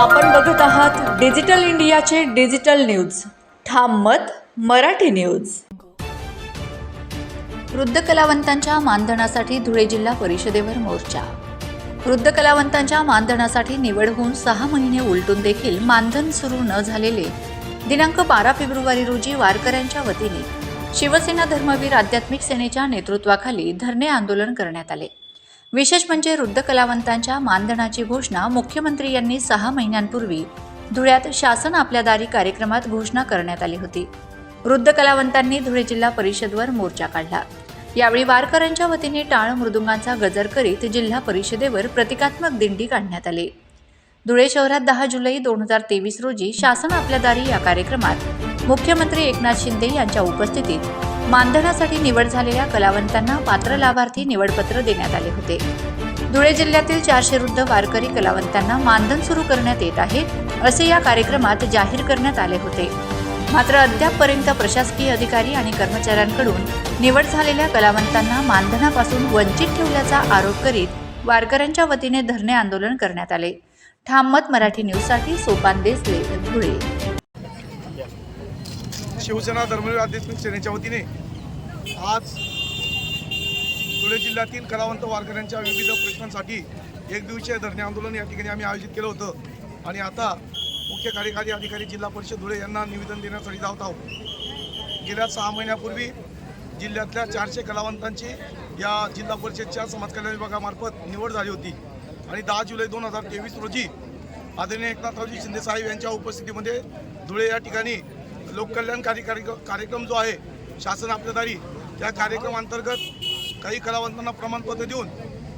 आपण बघत आहात डिजिटल इंडियाचे डिजिटल न्यूज. ठाम मत मराठी न्यूज. वृद्ध कलावंतांच्या मानधनासाठी धुळे जिल्हा परिषदेवर मोर्चा. वृद्ध कलावंतांच्या मानधनासाठी निवड होऊन सहा महिने उलटून देखील मानधन सुरू न झालेले दिनांक बारा फेब्रुवारी रोजी वारकऱ्यांच्या वतीने शिवसेना धर्मवीर आध्यात्मिक सेनेच्या नेतृत्वाखाली धरणे आंदोलन करण्यात आले. विशेष म्हणजे वृद्ध कलावंतांच्या मानधनाची घोषणा मुख्यमंत्री यांनी सहा महिन्यांपूर्वी धुळ्यात शासन आपल्या दारी कार्यक्रमात घोषणा करण्यात आली होती. वृद्ध कलावंतांनी धुळे जिल्हा परिषदवर मोर्चा काढला. यावेळी वारकऱ्यांच्या वतीने टाळ मृदुंगांचा गजर करीत जिल्हा परिषदेवर प्रतिकात्मक दिंडी काढण्यात आली. धुळे शहरात दहा जुलै दोन हजार तेवीस रोजी शासन आपल्या दारी या कार्यक्रमात मुख्यमंत्री एकनाथ शिंदे यांच्या उपस्थितीत मानधनासाठी निवड झालेल्या कलावंतांना पात्र लाभार्थी निवडपत्र देण्यात आले होते. धुळे जिल्ह्यातील चारशे वृद्ध वारकरी कलावंतांना मानधन सुरू करण्यात येत आहे असे या कार्यक्रमात जाहीर करण्यात आले होते. मात्र अद्यापपर्यंत प्रशासकीय अधिकारी आणि कर्मचाऱ्यांकडून निवड झालेल्या कलावंतांना मानधनापासून वंचित ठेवल्याचा आरोप करीत वारकऱ्यांच्या वतीने धरणे आंदोलन करण्यात आले. ठाममत मराठी न्यूजसाठी सोपान देसले धुळे. शिवसेना धर्मवीर आध्यात्मिक सेनेच्या वतीने आज धुळे जिल्ह्यातील कलावंत वारकऱ्यांच्या विविध प्रश्नांसाठी एक दिवसीय धरणे आंदोलन या ठिकाणी आम्ही आयोजित केलं होतं. आणि आता मुख्य कार्यकारी अधिकारी जिल्हा परिषद धुळे यांना निवेदन देण्यासाठी जात आहोत. गेल्या सहा महिन्यापूर्वी जिल्ह्यातल्या चारशे कलावंतांची या जिल्हा परिषदच्या समाज कल्याण विभागामार्फत निवड झाली होती. आणि दहा जुलै दोन हजार तेवीस रोजी आदरणीय एकनाथरावजी शिंदेसाहेब यांच्या उपस्थितीमध्ये धुळे या ठिकाणी लोककल्याणकारी कार्यक्रम कार्यक्रम जो आहे शासन आपल्यादारी त्या कार्यक्रमांतर्गत काही कलावंतांना प्रमाणपत्र देऊन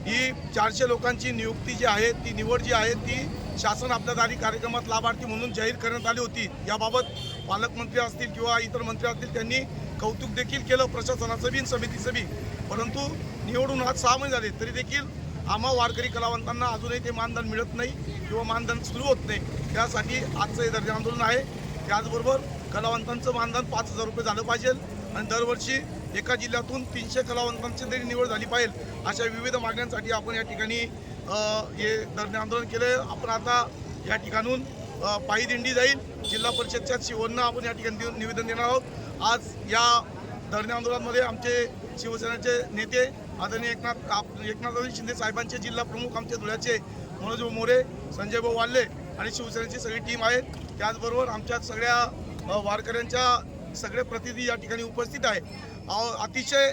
ही चारशे लोकांची नियुक्ती जी आहे ती निवड जी आहे ती शासन आपल्यादारी कार्यक्रमात लाभार्थी म्हणून जाहीर करण्यात आली होती. याबाबत पालकमंत्री असतील किंवा इतर मंत्री असतील त्यांनी कौतुक देखील केलं. प्रशासनाचं बी समितीचं बी. परंतु निवडून आज सहा महिने झाले तरी देखील आम्हा वारकरी कलावंतांना अजूनही ते मानधन मिळत नाही किंवा मानधन सुरू होत नाही. त्यासाठी आजचं हे दर्जा आंदोलन आहे. त्याचबरोबर कलावंतांचं मानधन पाच हजार रुपये झालं पाहिजे. आणि दरवर्षी एका जिल्ह्यातून तीनशे कलावंतांची तरी निवड झाली पाहिजे अशा विविध मागण्यांसाठी आपण या ठिकाणी हे धरणे आंदोलन केलं. आपण आता या ठिकाणून पायी दिंडी जाईल. जिल्हा परिषदच्या शिवणनं आपण या ठिकाणी निवेदन देणार आहोत. आज या धरणे आंदोलनामध्ये आमचे शिवसेनेचे नेते आदरणीय एकनाथ आप- एकनाथराव शिंदे साहेबांचे जिल्हा प्रमुख आमचे धुळ्याचे मनोज मोरे संजय भाऊ वाल्ले आणि शिवसेनेची सगळी टीम आहे. त्याचबरोबर आमच्या सगळ्या वारकऱ्यांच्या सगळे प्रतिनिधी या ठिकाणी उपस्थित आहे अतिशय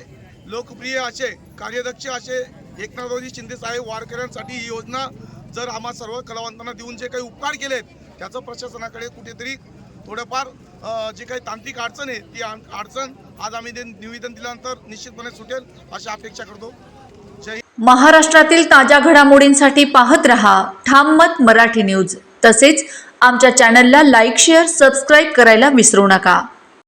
लोकप्रिय असे कार्यदक्ष असे एकनाथरावजी शिंदे साहेब वारकऱ्यांसाठी ही योजना जर आम्हा सर्व कलावंतांना देऊन जे काही उपकार केलेत त्याचं प्रशासनाकडे कुठेतरी थोडंफार जी काही तांत्रिक अडचण आहे ती अडचण आज आम्ही निवेदन दिल्यानंतर निश्चितपणे सुटेल अशी अपेक्षा करतो. जय महाराष्ट्रातील ताज्या घडामोडींसाठी पाहत रहा ठाम मत मराठी न्यूज. तसेच आमच्या चॅनलला लाईक शेअर सबस्क्राईब करायला विसरू नका.